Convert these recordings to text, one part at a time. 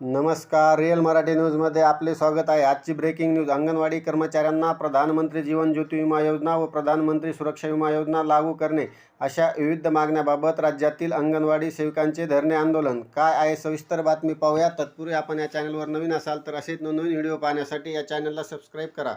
नमस्कार रिअल मराठी न्यूजमध्ये आपले स्वागत आहे. आजची ब्रेकिंग न्यूज अंगणवाडी कर्मचाऱ्यांना प्रधानमंत्री जीवन ज्योती विमा योजना व प्रधानमंत्री सुरक्षा विमा योजना लागू करणे अशा विविध मागण्याबाबत राज्यातील अंगणवाडी सेविकांचे धरणे आंदोलन. काय आहे? सविस्तर बातमी पाहूया तत्पूर्वी आपण या चॅनलवर नवीन असाल तर असेच नवनवीन व्हिडिओ पाहण्यासाठी या चॅनलला सबस्क्राईब करा.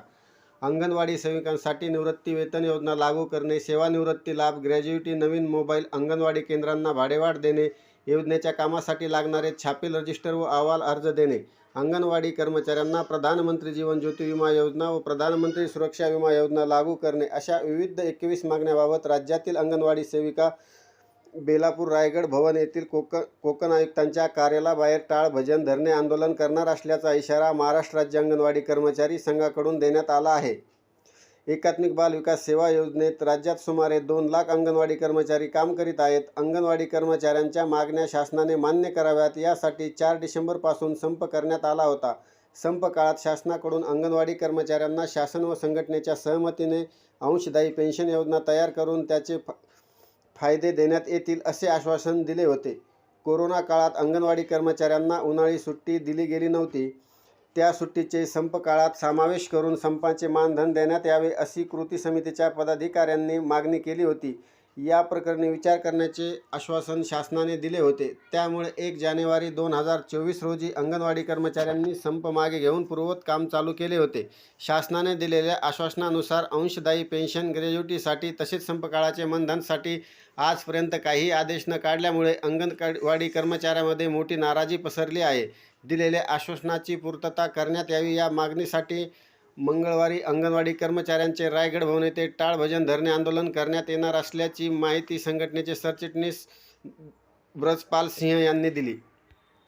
अंगणवाडी सेविकांसाठी निवृत्ती वेतन योजना लागू करणे सेवानिवृत्ती लाभ ग्रॅज्युएटी नवीन मोबाईल अंगणवाडी केंद्रांना भाडेवाढ देणे योजनेच्या कामासाठी लागणारे छापील रजिस्टर व अहवाल अर्ज देणे. अंगणवाडी कर्मचाऱ्यांना प्रधानमंत्री जीवन ज्योती विमा योजना व प्रधानमंत्री सुरक्षा विमा योजना लागू करणे अशा विविध एकवीस मागण्याबाबत राज्यातील अंगणवाडी सेविका बेलापूर रायगड भवन येथील कोकण कोकण आयुक्तांच्या कार्यालयाबाहेर टाळ भजन धरणे आंदोलन करणार असल्याचा इशारा महाराष्ट्र राज्य अंगणवाडी कर्मचारी संघाकडून देण्यात आला आहे. एकात्मिक बाल विकास सेवा योजनेत राज्यात सुमारे दोन लाख अंगणवाडी कर्मचारी काम करीत आहेत. अंगणवाडी कर्मचाऱ्यांच्या मागण्या शासनाने मान्य कराव्यात यासाठी चार डिसेंबरपासून संप करण्यात आला होता. संप काळात शासनाकडून अंगणवाडी कर्मचाऱ्यांना शासन व संघटनेच्या सहमतीने अंशदायी पेन्शन योजना तयार करून त्याचे फ फायदे देण्यात येतील असे आश्वासन दिले होते. कोरोना काळात अंगणवाडी कर्मचाऱ्यांना उन्हाळी सुट्टी दिली गेली नव्हती. त्या सुट्टीचे संप काळात समावेश करून संपाचे मानधन देण्यात यावे अशी कृती समितीच्या पदाधिकाऱ्यांनी मागणी केली होती. या प्रकरणी विचार करण्याचे आश्वासन शासनाने दिले होते. त्यामुळे एक जानेवारी दोन हजार चोवीस रोजी अंगणवाडी कर्मचाऱ्यांनी संप मागे घेऊन पूर्वत काम चालू केले होते. शासनाने दिलेल्या आश्वासनानुसार अंशदायी पेन्शन ग्रॅज्युटीसाठी तसेच संपकाळाचे मानधनसाठी आजपर्यंत काही आदेश न काढल्यामुळे अंगणवाडी कर्मचाऱ्यामध्ये मोठी नाराजी पसरली आहे. दिलेल्या आश्वासनाची पूर्तता करण्यात यावी या मागणीसाठी मंगळवारी अंगणवाडी कर्मचाऱ्यांचे रायगड भवन येथे टाळ भजन धरणे आंदोलन करण्यात येणार असल्याची माहिती संघटनेचे सरचिटणीस ब्रजपाल सिंह यांनी दिली.